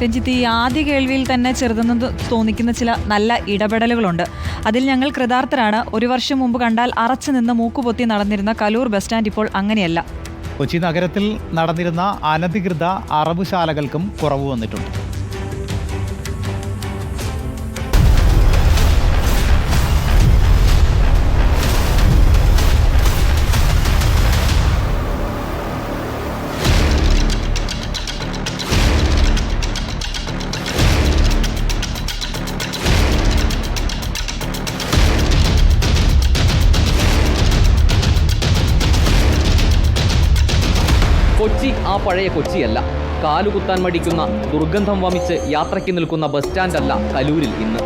രഞ്ജിത്ത് ഈ ആദ്യ കേൾവിയിൽ തന്നെ ചെറുതെന്ന് തോന്നിക്കുന്ന ചില നല്ല ഇടപെടലുകളുണ്ട്. അതിൽ ഞങ്ങൾ കൃതാർത്ഥരാണ്. ഒരു വർഷം മുമ്പ് കണ്ടാൽ അറച്ചു നിന്ന് മൂക്കുപൊത്തി നടന്നിരുന്ന കലൂർ ബസ് സ്റ്റാൻഡ് ഇപ്പോൾ അങ്ങനെയല്ല. കൊച്ചി നഗരത്തിൽ നടന്നിരുന്ന അനധികൃത അറവുശാലകൾക്കും കുറവ് വന്നിട്ടുണ്ട്. കൊച്ചി ആ പഴയ കൊച്ചിയല്ല. കാലുകുത്താൻ മടിക്കുന്ന ദുർഗന്ധം വമിച്ച് യാത്രയ്ക്ക് നിൽക്കുന്ന ബസ് സ്റ്റാൻഡല്ല കലൂരിൽ ഇന്ന്.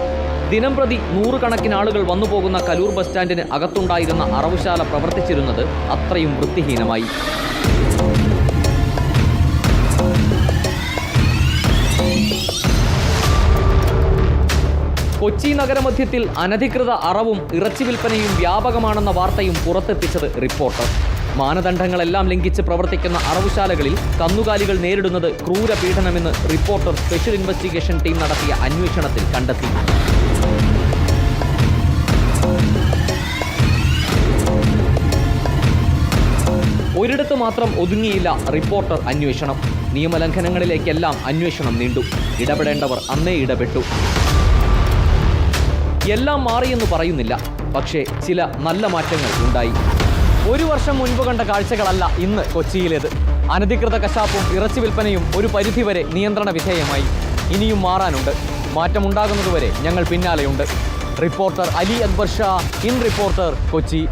ദിനം പ്രതി നൂറുകണക്കിന് ആളുകൾ വന്നു പോകുന്ന കലൂർ ബസ് സ്റ്റാൻഡിന് അകത്തുണ്ടായിരുന്ന അറവുശാല പ്രവർത്തിച്ചിരുന്നത് അത്രയും വൃത്തിഹീനമായി. കൊച്ചി നഗരമധ്യത്തിൽ അനധികൃത അറവും ഇറച്ചി വിൽപ്പനയും വ്യാപകമാണെന്ന വാർത്തയും പുറത്തെത്തിച്ചത് റിപ്പോർട്ടർ. മാനദണ്ഡങ്ങളെല്ലാം ലംഘിച്ച് പ്രവർത്തിക്കുന്ന അറവുശാലകളിൽ കന്നുകാലികൾ നേരിടുന്നത് ക്രൂര പീഡനമെന്ന് റിപ്പോർട്ടർ സ്പെഷ്യൽ ഇൻവെസ്റ്റിഗേഷൻ ടീം നടത്തിയ അന്വേഷണത്തിൽ കണ്ടെത്തി. ഒരിടത്ത് മാത്രം ഒതുങ്ങിയില്ല റിപ്പോർട്ടർ അന്വേഷണം. നിയമലംഘനങ്ങളിലേക്കെല്ലാം അന്വേഷണം നീണ്ടു. ഇടപെടേണ്ടവർ അന്നേ ഇടപെട്ടു. എല്ലാം മാറിയെന്ന് പറയുന്നില്ല. പക്ഷേ ചില നല്ല മാറ്റങ്ങൾ ഉണ്ടായി. ഒരു വർഷം മുൻപ് കണ്ട കാഴ്ചകളല്ല ഇന്ന് കൊച്ചിയിലേത്. അനധികൃത കശാപ്പും ഇറച്ചി വിൽപ്പനയും ഒരു പരിധിവരെ നിയന്ത്രണ വിധേയമായി. ഇനിയും മാറാനുണ്ട്. മാറ്റമുണ്ടാകുന്നതുവരെ ഞങ്ങൾ പിന്നാലെയുണ്ട്. Reporter Ali Akbar Shah in reporter Kochi.